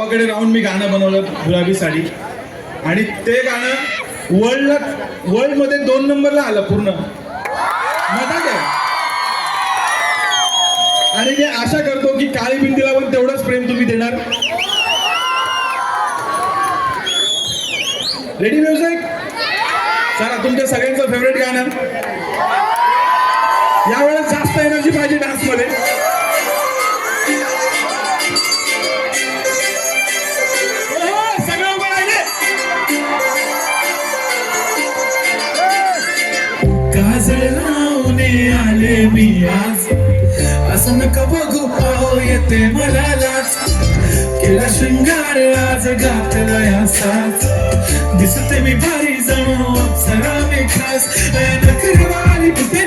गावाकडे राहून मी गाणं बनवलं गुलाबी साडी. आणि ते गाणं वर्ल्डला वर्ल्डमध्ये दोन नंबरला आलं पूर्ण. आहे आणि मी आशा करतो की काळी भिंतीला पण तेवढंच प्रेम तुम्ही देणार. रेडी म्युझिक चला तुमच्या सगळ्यांचं फेवरेट गाणं. यावेळेस जास्त एनर्जी पाहिजे डान्समध्ये काजळ लावणे आले मी आज. असं नका बघू पाहो येते मला लाच केला शृंगार आज घातला या साच दिसते मी भारी जणू अप्सरा मी खास. नखरवारी कुठे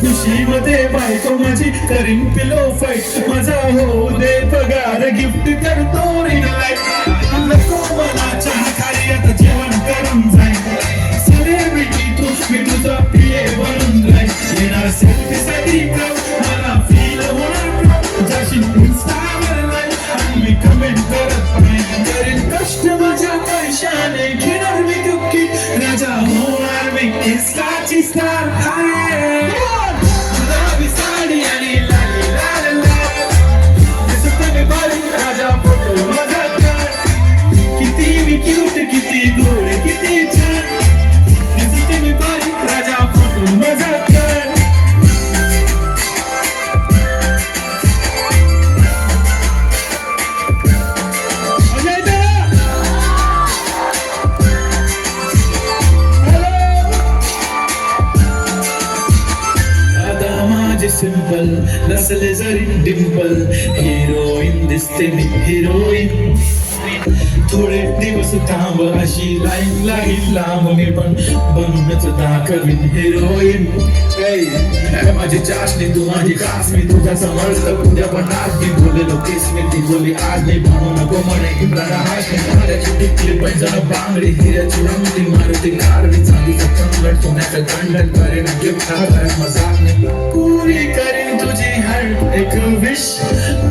खुशीमध्ये बायको माझी करीन पिलो फाईट माझा हो दे पगार गिफ्ट करतो ring light. नको मला चहा खाली आता जेवण करून जाईल सेलिब्रिटी तू मी तुझा पिये बनून जाय. येणार सेल्फी साठी मला फील होणार जाशी इन्स्टावर लाईक आणि मी कमेंट करत नाही करेन कष्ट माझ्या पैशाने घेणार मी दुःखी. राजा होणार मी इन्स्टाची स्टार आहे simple Nasal is a dimple Hero in this thing, heroine असते. थोडे दिवस थांब अशी लाईन लाईन लांब मी पण बनूनच दाखवीन हिरोईन ए, माझी चाशनी तू माझी कास मी तुझ्या समर्थ उद्या पण आज मी बोललो केस मी ती बोली आज मी म्हणू नको म्हणे इम्रान हाशमी माझ्याची टिकली पैसा बांगडी हिऱ्याची रंगली मारुती कारवी चांदीचा चंगड सोन्याचा गंडन करेन गिफ्ट मजाक नाही पुरी करीन तुझी हर एक विश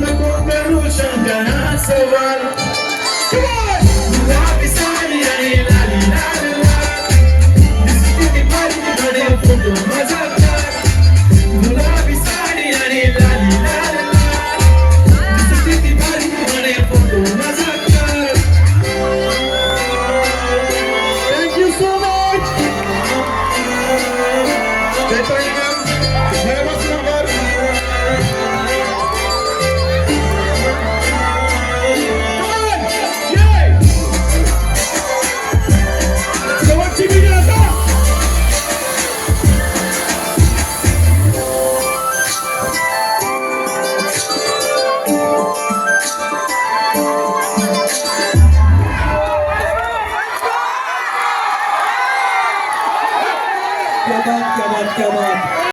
नको करू शंकरा सवा come on.